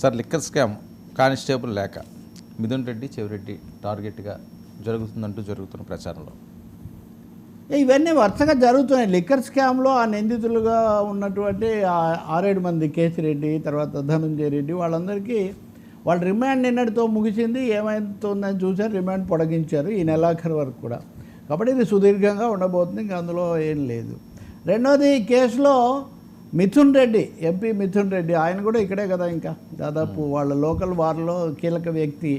Sir liquor scam constable లేక మిథున్ రెడ్డి చెవిరెడ్డి టార్గెట్గా జరుగుతుందంటూ జరుగుతున్న ప్రచారంలో. ఇవన్నీ వరుసగా జరుగుతున్నాయి. లిక్కర్ స్కామ్లో ఆ నిందితులుగా ఉన్నటువంటి ఆరేడు మంది కేసిరెడ్డి తర్వాత ధనుంజయ రెడ్డి వాళ్ళందరికీ వాళ్ళ రిమాండ్ నిన్నటితో ముగిసింది. ఏమైతుందని చూశారు. రిమాండ్ పొడిగించారు ఈ నెలాఖరు వరకు కూడా. కాబట్టి ఇది సుదీర్ఘంగా ఉండబోతుంది. ఇంకా అందులో ఏం లేదు. రెండోది ఈ కేసులో మిథున్ రెడ్డి ఎంపీ మిథున్ రెడ్డి ఆయన కూడా ఇక్కడే కదా ఇంకా. దాదాపు వాళ్ళ లోకల్ వారిలో కీలక వ్యక్తి.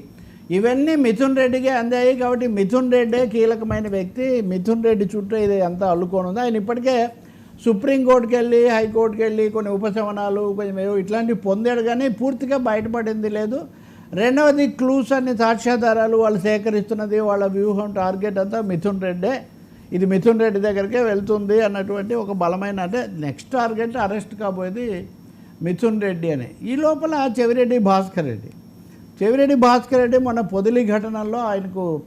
ఇవన్నీ మిథున్ రెడ్డికే అందాయి కాబట్టి మిథున్ రెడ్డే కీలకమైన వ్యక్తి. మిథున్ రెడ్డి చుట్టూ ఇది అంతా అల్లుకొని ఉంది. ఆయన ఇప్పటికే సుప్రీంకోర్టుకి వెళ్ళి హైకోర్టుకి వెళ్ళి కొన్ని ఉపశమనాలు కొంచెం ఏవో ఇట్లాంటివి పొందాడు కానీ పూర్తిగా బయటపడింది లేదు. రెండవది క్లూస్ అన్ని సాక్ష్యాధారాలు వాళ్ళు సేకరిస్తున్నది వాళ్ళ వ్యూహం టార్గెట్ అంతా మిథున్ రెడ్డే. ఇది మిథున్ రెడ్డి దగ్గరికే వెళ్తుంది అన్నటువంటి ఒక బలమైన అంటే నెక్స్ట్ టార్గెట్ అరెస్ట్ కాబోయేది మిథున్ రెడ్డి అని. ఈ లోపల చెవిరెడ్డి భాస్కర్ రెడ్డి. చెవిరెడ్డి భాస్కర్ రెడ్డి మన పొదిలి ఘటనల్లో ఆయనకు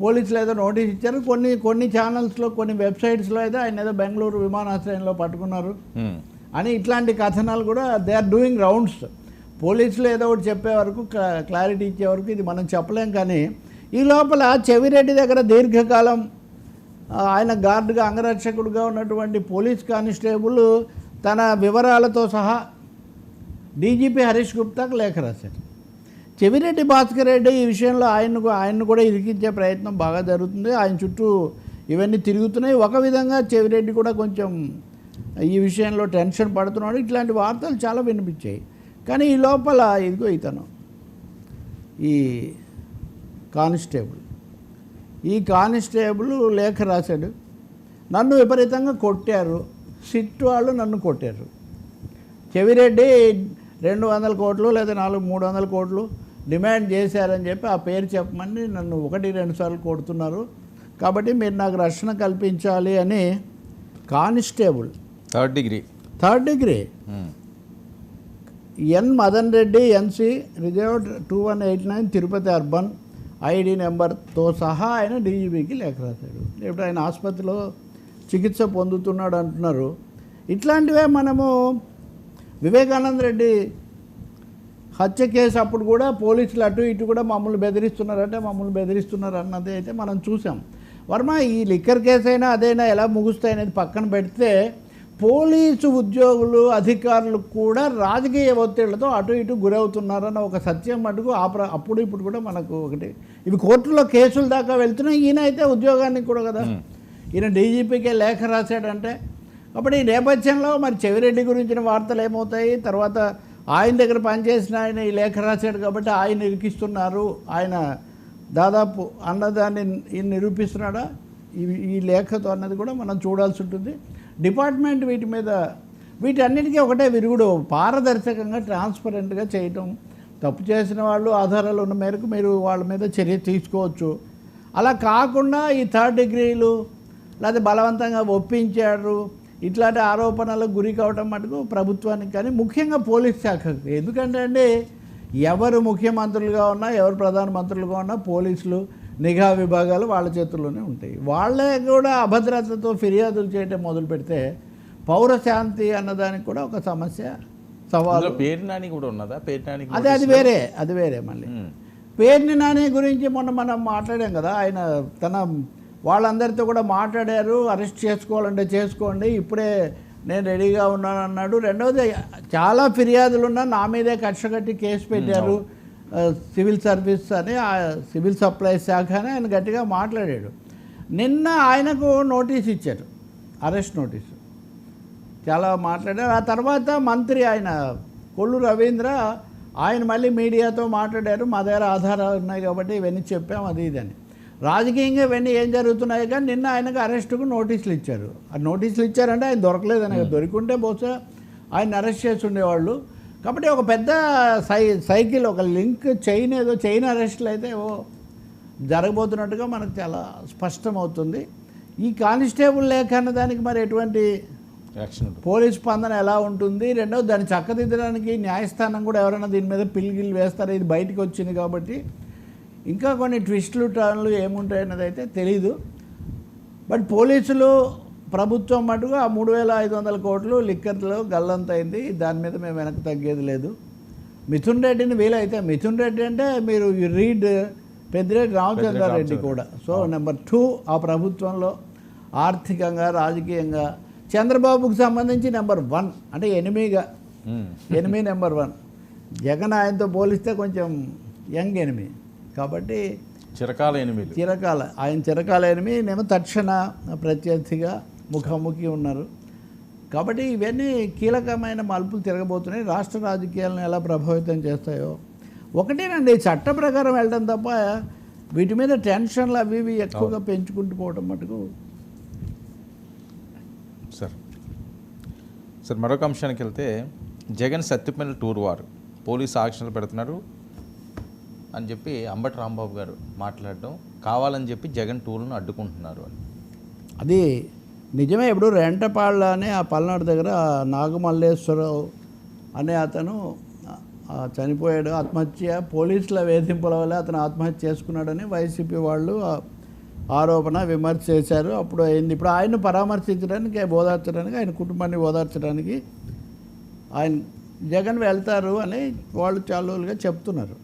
పోలీసులు ఏదో నోటీస్ ఇచ్చారు. కొన్ని కొన్ని ఛానల్స్లో కొన్ని వెబ్సైట్స్లో అయితే ఆయన ఏదో బెంగళూరు విమానాశ్రయంలో పట్టుకున్నారు. హ్మ్. అని ఇట్లాంటి కథనాలు కూడా దే ఆర్ డూయింగ్ రౌండ్స్ పోలీసులు ఏదో ఒకటి చెప్పే వరకు క్లా- క్లారిటీ ఇచ్చే వరకు ఇది మనం చెప్పలేం కానీ ఈ లోపల చెవిరెడ్డి దగ్గర దీర్ఘకాలం ఆయన గార్డుగా అంగరక్షకుడుగా ఉన్నటువంటి పోలీస్ కానిస్టేబుల్ తన వివరాలతో సహా డీజీపీ హరీష్ గుప్తాకు లేఖ రాశారు. చెవిరెడ్డి భాస్కర్ రెడ్డి ఈ విషయంలో ఆయన్ను ఆయన్ను కూడా ఇరికించే ప్రయత్నం బాగా జరుగుతుంది. ఆయన చుట్టూ ఇవన్నీ తిరుగుతున్నాయి. ఒక విధంగా చెవిరెడ్డి కూడా కొంచెం ఈ విషయంలో టెన్షన్ పడుతున్నాడు. ఇట్లాంటి వార్తలు చాలా వినిపించాయి. కానీ ఈ లోపల ఇదిగో ఇతను ఈ కానిస్టేబుల్ ఈ కానిస్టేబుల్ లేఖ రాశాడు. నన్ను విపరీతంగా కొట్టారు. సిట్ వాళ్ళు నన్ను కొట్టారు. చెవిరెడ్డి రెండు వందల కోట్లు లేదా నాలుగు మూడు వందల కోట్లు డిమాండ్ చేశారని చెప్పి ఆ పేరు చెప్పమని నన్ను ఒకటి రెండు సార్లు కొడుతున్నారు. కాబట్టి మీరు నాకు రక్షణ కల్పించాలి అని constable third degree. Third degree. Hmm. N Madan Reddy NC reserve two one eight nine Tirupati urban ID నెంబర్తో సహా ఆయన డీజీపీకి లేఖ రాశాడు. ఇప్పుడు ఆయన ఆసుపత్రిలో చికిత్స పొందుతున్నాడు అంటున్నారు. ఇట్లాంటివే మనము వివేకానంద రెడ్డి హత్య కేసు అప్పుడు కూడా పోలీసులు అటు ఇటు కూడా మమ్మల్ని బెదిరిస్తున్నారంటే మమ్మల్ని బెదిరిస్తున్నారు అన్నది అయితే మనం చూసాం. వర్మ ఈ లిక్కర్ కేసు అయినా అదైనా ఎలా ముగుస్తాయి అనేది పక్కన పెడితే పోలీసు ఉద్యోగులు అధికారులు కూడా రాజకీయ ఒత్తిళ్ళతో అటు ఇటు గురవుతున్నారన్న ఒక సత్యం మటుకు ఆ ప్ర అప్పుడు ఇప్పుడు కూడా మనకు ఒకటి. ఇవి కోర్టులో కేసుల దాకా వెళ్తున్నాయి. ఈయన అయితే ఉద్యోగానికి కూడా కదా. ఈయన డీజీపీకే లేఖ రాశాడంటే కాబట్టి ఈ నేపథ్యంలో మరి చెవిరెడ్డి గురించిన వార్తలు ఏమవుతాయి? తర్వాత ఆయన దగ్గర పనిచేసిన ఆయన ఈ లేఖ రాశాడు కాబట్టి ఆయన ఇరికిస్తున్నారు. ఆయన దాదాపు అన్నదాన్ని ఈ నిరూపిస్తున్నాడా? ఈ ఈ లేఖతో అన్నది కూడా మనం చూడాల్సి ఉంటుంది. డిపార్ట్మెంట్ వీటి మీద వీటన్నిటికీ ఒకటే విరుగుడు. పారదర్శకంగా ట్రాన్స్పరెంట్గా చేయటం. తప్పు చేసిన వాళ్ళు ఆధారాలు ఉన్న మేరకు మీరు వాళ్ళ మీద చర్య తీసుకోవచ్చు. అలా కాకుండా ఈ థర్డ్ డిగ్రీలు లేదా బలవంతంగా ఒప్పించారు. ఇట్లాంటి ఆరోపణలకు గురి కావటం మటుకు ప్రభుత్వానికి కానీ ముఖ్యంగా పోలీస్ శాఖకు. ఎందుకంటే అండి ఎవరు ముఖ్యమంత్రులుగా ఉన్నా ఎవరు ప్రధానమంత్రులుగా ఉన్నా పోలీసులు నిఘా విభాగాలు వాళ్ళ చేతుల్లోనే ఉంటాయి. వాళ్ళే కూడా అభద్రతతో ఫిర్యాదులు చేయటం మొదలు పెడితే పౌర శాంతి అన్నదానికి కూడా ఒక సమస్య సవాలు. అందులో పేరు నాని కూడా ఉన్నదా? పేరు నాని అదే అది వేరే అది వేరే మళ్ళీ. పేర్ని నాని గురించి మొన్న మనం మాట్లాడాం కదా ఆయన తన వాళ్ళందరితో కూడా మాట్లాడారు అరెస్ట్ చేసుకోవాలంటే చేసుకోండి ఇప్పుడే నేను రెడీగా ఉన్నాను అన్నాడు రెండవది చాలా ఫిర్యాదులు ఉన్నా నా మీదే కక్ష కట్టి కేసు పెట్టారు. సివిల్ సర్వీస్ అని సివిల్ సప్లై శాఖ అని ఆయన గట్టిగా మాట్లాడాడు. నిన్న ఆయనకు నోటీస్ ఇచ్చారు. Arrest notice. చాలా మాట్లాడారు. ఆ తర్వాత మంత్రి ఆయన కొల్లు రవీంద్ర ఆయన మళ్ళీ మీడియాతో మాట్లాడారు. మా దగ్గర ఆధారాలు ఉన్నాయి కాబట్టి ఇవన్నీ చెప్పాం అది ఇది అని. రాజకీయంగా ఇవన్నీ ఏం జరుగుతున్నాయి కానీ నిన్న ఆయనకు అరెస్టుకు నోటీసులు ఇచ్చారు. ఆ నోటీసులు ఇచ్చారంటే ఆయన దొరకలేదని దొరికింటే బహుశా ఆయన అరెస్ట్ చేసి ఉండేవాళ్ళు. కాబట్టి ఒక పెద్ద సై సైకిల్ ఒక లింక్ చైన్ ఏదో చైన్ అరెస్టులు అయితే ఓ జరగబోతున్నట్టుగా మనకు చాలా స్పష్టమవుతుంది. ఈ కానిస్టేబుల్ లేఖ అన్న దానికి మరి ఎటువంటి పోలీస్ స్పందన ఎలా ఉంటుంది? రెండోది దాన్ని చక్కదిద్దడానికి న్యాయస్థానం కూడా ఎవరైనా దీని మీద పిల్గిలు వేస్తారో? ఇది బయటికి వచ్చింది కాబట్టి. ఇంకా కొన్ని ట్విస్టులు టర్న్లు ఏముంటాయి అన్నది అయితే తెలీదు. బట్ పోలీసులు ప్రభుత్వం మటుకు ఆ మూడు వేల ఐదు వందల కోట్లు లిక్కర్లో గల్లంతైంది దాని మీద మేము వెనక్కి తగ్గేది లేదు. మిథున్ రెడ్డిని వీలైతే మిథున్ రెడ్డి అంటే మీరు రీడ్ పెద్దిరెడ్డి రామచంద్రారెడ్డి కూడా. సో నెంబర్ టూ ఆ ప్రభుత్వంలో ఆర్థికంగా రాజకీయంగా చంద్రబాబుకు సంబంధించి నెంబర్ వన్ అంటే ఎనిమిగా. మ్మ్. Enemy number one. జగన్ ఆయనతో పోలిస్తే కొంచెం యంగ్ ఎనిమి. కాబట్టి చిరకాల ఎనిమిది చిరకాల ఆయన చిరకాల ఎనిమి. నేను తక్షణ ప్రత్యర్థిగా ముఖాముఖి ఉన్నారు. కాబట్టి ఇవన్నీ కీలకమైన మలుపులు తిరగబోతున్నాయి. రాష్ట్ర రాజకీయాలను ఎలా ప్రభావితం చేస్తాయో. ఒకటేనండి చట్ట ప్రకారం వెళ్ళడం తప్ప వీటి మీద టెన్షన్లు అవి ఇవి ఎక్కువగా పెంచుకుంటూ పోవడం మటుకు సార్. సార్ మరొక అంశానికి వెళ్తే జగన్ సత్యపల్లి టూర్ వారు. పోలీసు ఆంక్షలు పెడుతున్నారు అని చెప్పి అంబటి రాంబాబు గారు మాట్లాడడం కావాలని చెప్పి జగన్ టూర్ను అడ్డుకుంటున్నారు అని. అది నిజమే ఇప్పుడు రెంటపాళ్ళ అనే ఆ పల్నాడు దగ్గర నాగమల్లేశ్వరరావు అనే అతను చనిపోయాడు. ఆత్మహత్య పోలీసుల వేధింపుల వల్ల అతను ఆత్మహత్య చేసుకున్నాడని వైసీపీ వాళ్ళు ఆరోపణ విమర్శ చేశారు. అప్పుడు అయింది. ఇప్పుడు ఆయన్ను పరామర్శించడానికి ఓదార్చడానికి ఆయన కుటుంబాన్ని ఓదార్చడానికి ఆయన జగన్ వెళ్తారు అని వాళ్ళు చాలా రోజులుగా చెప్తున్నారు.